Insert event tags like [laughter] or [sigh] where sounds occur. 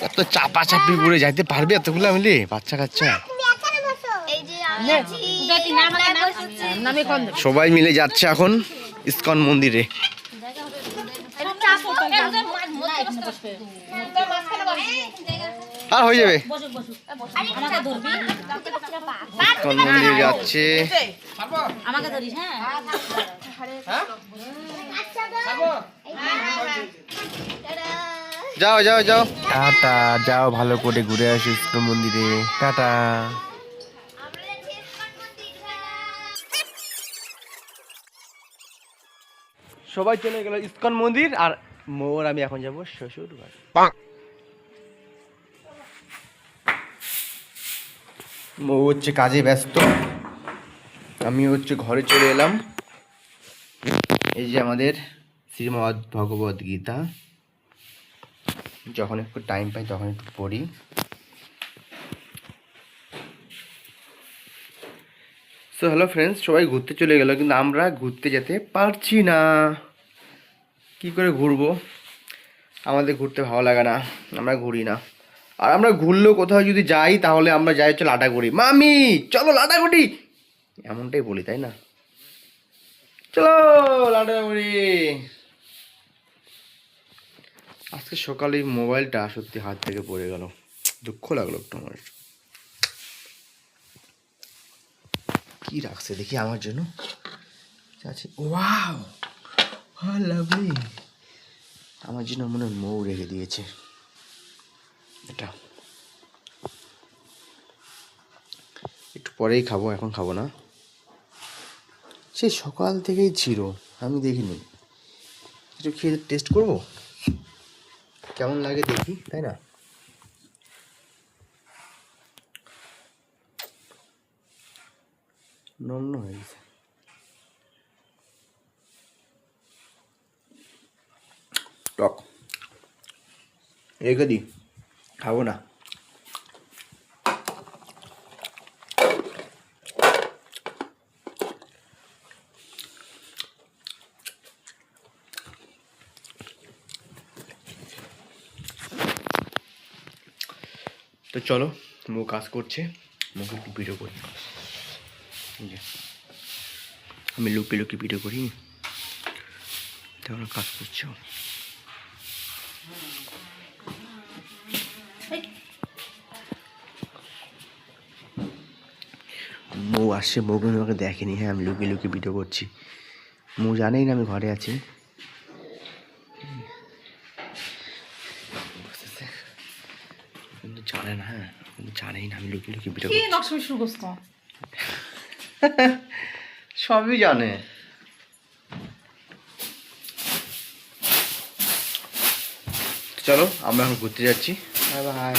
এত চাপা চাপি করে যাইতে পারবে এতগুলো মিলে বাচ্চা কাচ্চা সবাই মিলে যাচ্ছে এখন ইস্কন মন্দিরে আর হয়ে যাবে আমাকে ধরবি ইসকন মন্দিরে যাচ্ছে আমাকে ধরিস হ্যাঁ যাও যাও যাও। টাটা যাও ভালো করে ঘুরে আসো ইসকন মন্দিরে। টাটা। সবাই চলে গেল ইসকন মন্দির আর মোর আমি এখন যাব শ্বশুর বাড়ি মৌ হচ্ছে কাজে ব্যস্ত। আমি হচ্ছে ঘরে চলে এলাম। এই যে আমাদের শ্রীমদ ভগবত গীতা যখন একটু টাইম পাই, তখন একটু পড়ি। সো হ্যালো ফ্রেন্ডস সবাই ঘুরতে চলে গেল, কিন্তু আমরা ঘুরতে যেতে পারছি না। কি করে ঘুরবো? আমাদের ঘুরতে ভালো লাগে না, আমরা ঘুরি না। আর আমরা ঘুরলেও কোথাও যদি যাই, তাহলে আমরা যাই হচ্ছে লাটাগুড়ি মামি, চলো লাটাগুড়ি এমনটাই বলি, তাই না? চলো লাটাগুড়ি আজকে সকালে মোবাইলটা সত্যি হাত থেকে পড়ে গেল। দুঃখ লাগল একটু আমার কি রাখছে দেখি আমার জন্য? লাভলি আমার জন্য মনে হয় মৌ রেখে দিয়েছে। এটা। একটু পরেই খাব, এখন খাব না। সে সকাল থেকেই ছিল, আমি দেখিনি। একটু খেয়ে টেস্ট করব? কেমন লাগে দেখি তাই না? নমন হয়ে গেছে। টক রেখে দিই খাব না। তো চলো, মো কাজ করছে। মুখে একটু ভিডিও করি আমি লুকি লুকি ভিডিও করি। তখন কাজ করছ। মৌ আসছে, মৌ কিন্তু আমাকে দেখেনি। হ্যাঁ আমি লুকিয়ে লুকিয়ে ভিডিও করছি। মৌ জানেই না আমি ঘরে আছি বুঝতেছে? কিন্তু জানে না হ্যাঁ জানেই না আমি লুকিয়ে লুকিয়ে বিরক্ত কি নকশা শুরু করছ? [laughs] সবই জানে। চলো আমরা এখন ঘুরতে যাচ্ছি। Bye bye.